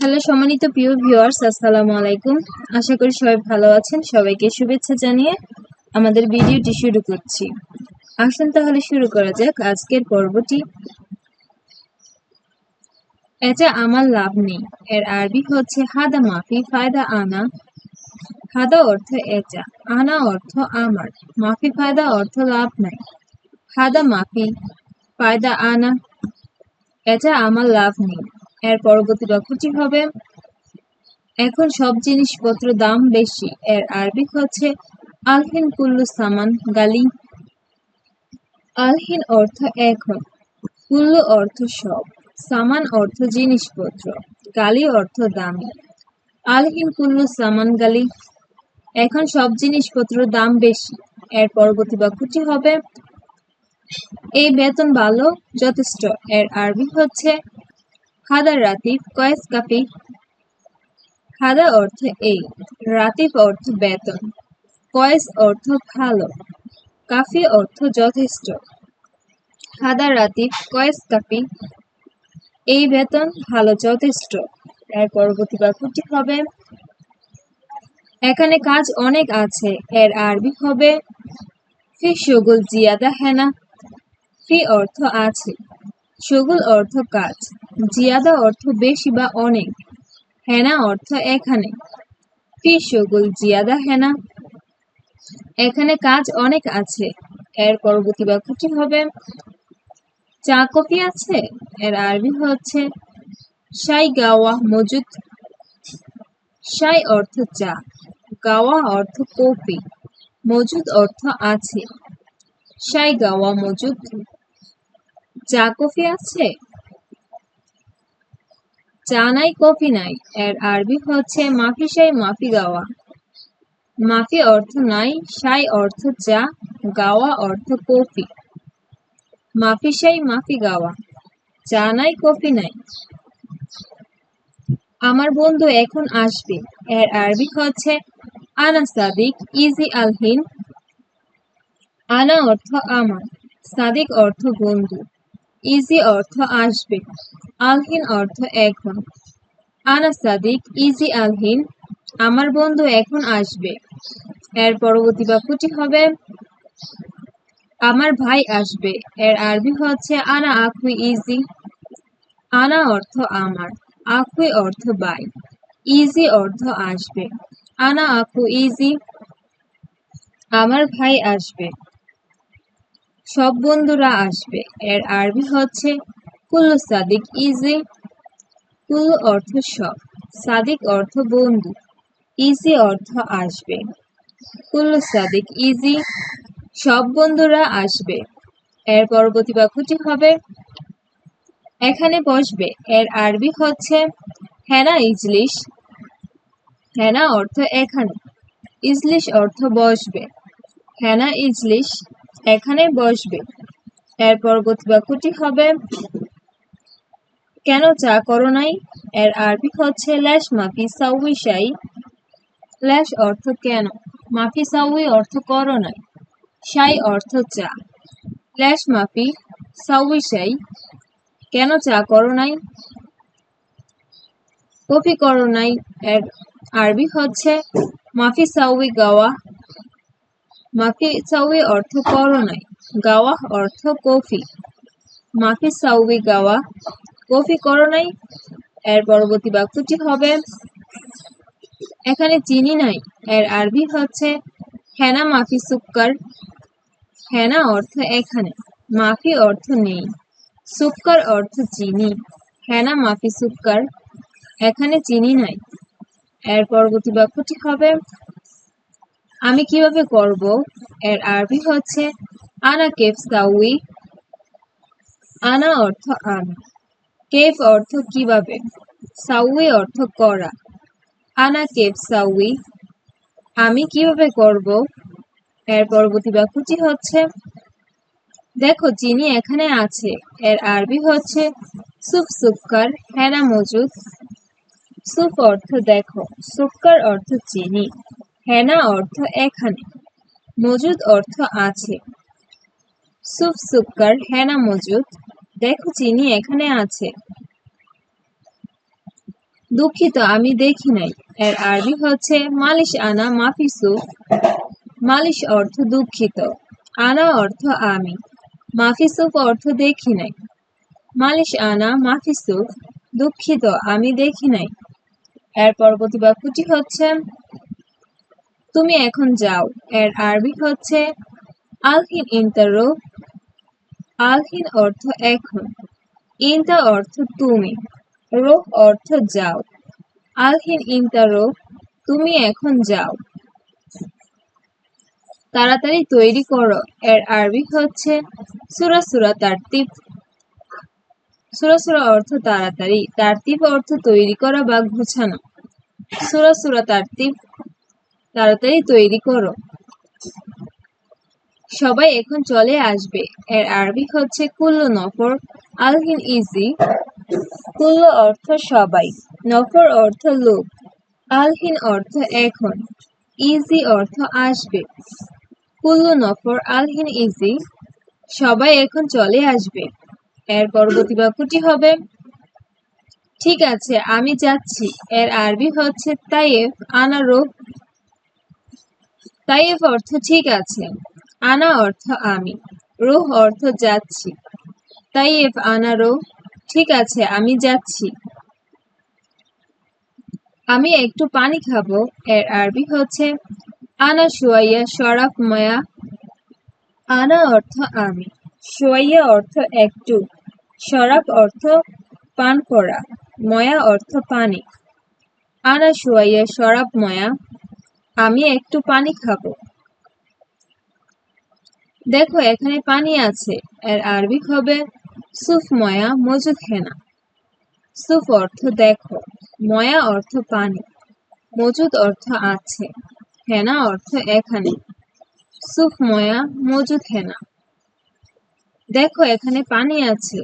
Hello, সম্মানিত প্রিয় viewers আসসালামু আলাইকুম। আশা করি সবাই ভালো আছেন। সবাইকে শুভেচ্ছা জানিয়ে আমাদের ভিডিওটি শুরু করছি। আসুন তাহলে শুরু করা যাক আজকের পর্বটি। এটা আমার লাভ নেই। এর আরবি হচ্ছে হাদা মাফি, ফায়দা আনা। হাদা অর্থ এটা আনা অর্থ আমার। মাফি, ফায়দা অর্থ লাভ নাই। হাদা মাফি, ফায়দা আনা। এটা আমার লাভ নেই। এর পরবর্তী বাক্যটি হবে, এখন সব জিনিসপত্র দাম বেশি। এর আরবি হচ্ছে আলহিন কুল্লু সামান গালি। আলহিন অর্থ এখন, কুল্লু অর্থ সব, সামান অর্থ জিনিসপত্র, গালি অর্থ দামি। আলহিন কুল্লু সামান গালি, এখন সব জিনিসপত্র দাম বেশি। এর পরবর্তী বাক্যটি হবে, এই বেতন ভালো, যথেষ্ট। এর আরবি হচ্ছে হাদা রাতিফ কয়েস কাপি। হাদা অর্থ এই রাতিফ অর্থ বেতন, কয়েস অর্থ ভালো, কাফি অর্থ যথেষ্ট। হাদা রাতিফ কয়েস কাপি, এই বেতন ভালো যথেষ্ট। এর পরবর্তী বাক্যটি হবে, এখানে কাজ অনেক আছে, এর আরবি হবে, ফি শগুল জিয়াদা হেনা, ফি অর্থ আছে শগুল অর্থ কাজ। জিয়াদা অর্থ বেশি বা অনেক, হেনা অর্থ এখানে। ফি শগুল জিয়াদা, হেনা? এখানে কাজ অনেক আছে, এর পরবর্তী বাক্যটি হবে, চা কফি আছে, এর আরবি হচ্ছে, শাই গাওয়া মজুদ। শাই অর্থ চা, গাওয়া অর্থ কফি, মজুদ অর্থ আছে। শাই গাওয়া মজুদ। চা কফি আছে চা নাই, কফি নাই। এর আরবি হচ্ছে মাফি শাই মাফি গাওয়া। মাফি অর্থ নাই, সাই অর্থ চা, গাওয়া অর্থ কফি। মাফি শাই মাফি গাওয়া। চা নাই, কফি নাই। আমার বন্ধু এখন আসবে। এর আরবি হচ্ছে, আনা সাদিক, ইজি আলহিন আনা অর্থ আমার, সাদিক অর্থ বন্ধু। ইজি অর্থ আসবে। আলহিন অর্থ এখন। আনা সাদিক, ইজি আলহিন, আমার বন্ধু এখন আসবে। এর পরবর্তী বাক্যটি হবে, আমার ভাই আসবে। এর আরবি হচ্ছে, আনা আখুই ইজি। আনা অর্থ আমার আখুই অর্থ ভাই। ইজি অর্থ আসবে। আনা আখু ইজি। আমার ভাই আসবে। সব বন্ধুরা আসবে। এর আরবি হচ্ছে কুল্লু সাদিক ইজি কুল্লু অর্থ সব সাদিক অর্থ বন্ধু ইজি অর্থ আসবে কুল্লু সাদিক ইজি সব বন্ধুরা আসবে এর পরবর্তী বাক্যটি হবে, এখানে বসবে এর আরবি হচ্ছে, হেনা ইজলিশ হেনা অর্থ এখানে ইজলিশ অর্থ বসবে হেনা ইজলিশ এখানে বসবে। এর পরবর্তী বাক্যটি হবে, কেন চা করো নাই? এর আরবি হচ্ছে, ল্যাশ মাফি সাউই সাই ল্যাশ অর্থ, কেন? মাফি সাউই অর্থ, করো নাই। সাই অর্থ, চা। ল্যাশ মাফি সাউই সাই কেন চা করো নাই? কফি করো নাই। এর আরবি হচ্ছে, মাফি সাউই গাওয়া। মাফি সাউই অর্থ করো নাই, গাওয়া অর্থ কফি। মাফি সাউই গাওয়া কফি করো নাই, এর পরবর্তী বাক্যটি হবে, এখানে চিনি নাই, এর আরবি হচ্ছে, হেনা মাফি সুক্কার, হেনা অর্থ এখানে, মাফি অর্থ নেই, সুক্কার অর্থ চিনি, হেনা মাফি সুক্কার, এখানে চিনি নাই। এর পরবর্তী বাক্যটি হবে আমি কীভাবে করব? এর আরবি হচ্ছে, আনা কেফ সাউই আনা অর্থ আমি কেফ অর্থ কীভাবে? সাউই অর্থ করা। আনা কেফ সাউই আমি কীভাবে করব? এর পরবর্তী বাক্যটি হচ্ছে, দেখো চিনি এখানে আছে। এর আরবি হচ্ছে সুপ সুক্কার, হেনা মজুদ। সুপ অর্থ দেখো। সুক্কার অর্থ চিনি। হেনা অর্থ এখানে। মজুদ অর্থ আছে। সুপ সুক্কার, হেনা মজুদ। দেখো চিনি এখানে আছে। দুঃখিত, আমি দেখি নাই। এর আরবি হচ্ছে মালিশ আনা, মাফি সুফ। মালিশ অর্থ দুঃখিত। আনা অর্থ আমি। মাফি সুফ অর্থ দেখি নাই। মালিশ আনা, মাফি সুফ। দুঃখিত, আমি দেখি নাই। এর পরবর্তী বাক্যটি হচ্ছে তুমি এখন যাও। এর আরবি হচ্ছে আলহিন ইন্টারো আলহিন অর্থ এখন ইন্টা অর্থ তুমি, রোহ অর্থ যাও, আলহিন ইন্টা তুমি এখন যাও। তাড়াতাড়ি তৈরি করো। এর আরবি হচ্ছে সুরা সুরা তারতিব। সুরা সুরা অর্থ তাড়াতাড়ি, তারতিব অর্থ তৈরি করা বা গুছানো। সুরা সুরা তারতিব। তাড়াতাড়ি তৈরি করো। সবাই এখন চলে আসবে। এর আরবি হচ্ছে কুল্লু নফর, আলহিন ইজি, কুল্লু অর্থ সবাই, নফর অর্থ লোক, আলহিন অর্থ এখন, ইজি অর্থ আসবে। কুল্লু নফর, আলহিন ইজি, সবাই এখন চলে আসবে। এর পরবর্তী বাক্যটি হবে, ঠিক আছে, আমি যাচ্ছি। এর আরবি হচ্ছে তাইফ আনা রোহ তাইফ অর্থ ঠিক আছে, আনা অর্থ আমি, রোহ অর্থ যাচ্ছি। তাইফ, আনা, রোহ, ঠিক আছে, আমি যাচ্ছি। আমি একটু পানি খাব, এর আরবি হচ্ছে, আনা শুয়াইয়া, শরাফ ময়া, আনা অর্থ আমি, শুয়াইয়া অর্থ একটু, শরাফ অর্থ পান করা, ময়া অর্থ পানি, আনা শুয়াইয়া শরাব ময়া আমি একটু পানি খাব। দেখো, এখানে পানি আছে। এর আরবি হবে, সুফ ময়া মজুদ হেনা। সুফ অর্থ দেখো, ময়া অর্থ পানি, মজুদ অর্থ আছে, হেনা অর্থ এখানে, সুফ ময়া মজুদ হেনা। দেখো, এখানে পানি আছে।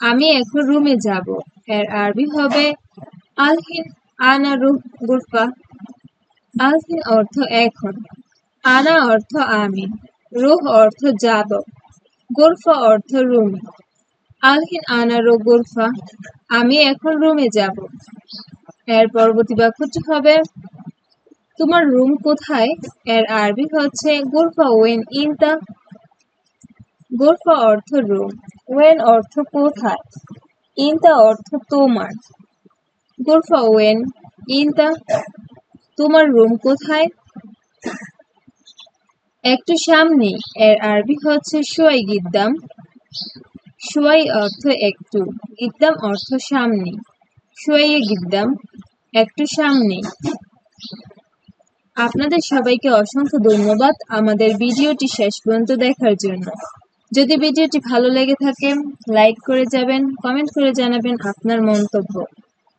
আমি এখন রুমে যাব। এর আরবি হবে, আলহিন আনা অর্থ এখন। আনা অর্থ আমি রুহ অর্থ যাব অর্থ আলহিন আমি এখন রুমে যাব। এর পরবর্তী বাক্যটি হবে, তোমার রুম কোথায়? এর আরবি হচ্ছে গোরফা ওয়েন ইনতা গোরফা অর্থ রুম। ওয়েন অর্থ কোথায়? ইনতা অর্থ তোমার। ওয়েন ইনতা তোমার রুম কোথায়? একটু সামনে, এর আরবি হচ্ছে সোয়াই গিদ্দাম। সোয়াই অর্থ একটু, গিদ্দাম অর্থ সামনে। সোয়াইয়ে গিদ্দাম, একটু সামনে। আপনাদের সবাইকে অসংখ্য ধন্যবাদ আমাদের ভিডিওটি শেষ পর্যন্ত দেখার জন্য। যদি ভিডিওটি ভালো লেগে থাকে লাইক করে যাবেন কমেন্ট করে জানাবেন আপনার মন্তব্য।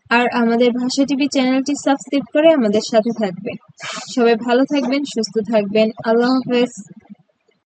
আর আমাদের ভাষা টিভি চ্যানেলটি সাবস্ক্রাইব করে আমাদের সাথে থাকবেন। সবাই ভালো থাকবেন, সুস্থ থাকবেন। আল্লাহ হাফেজ।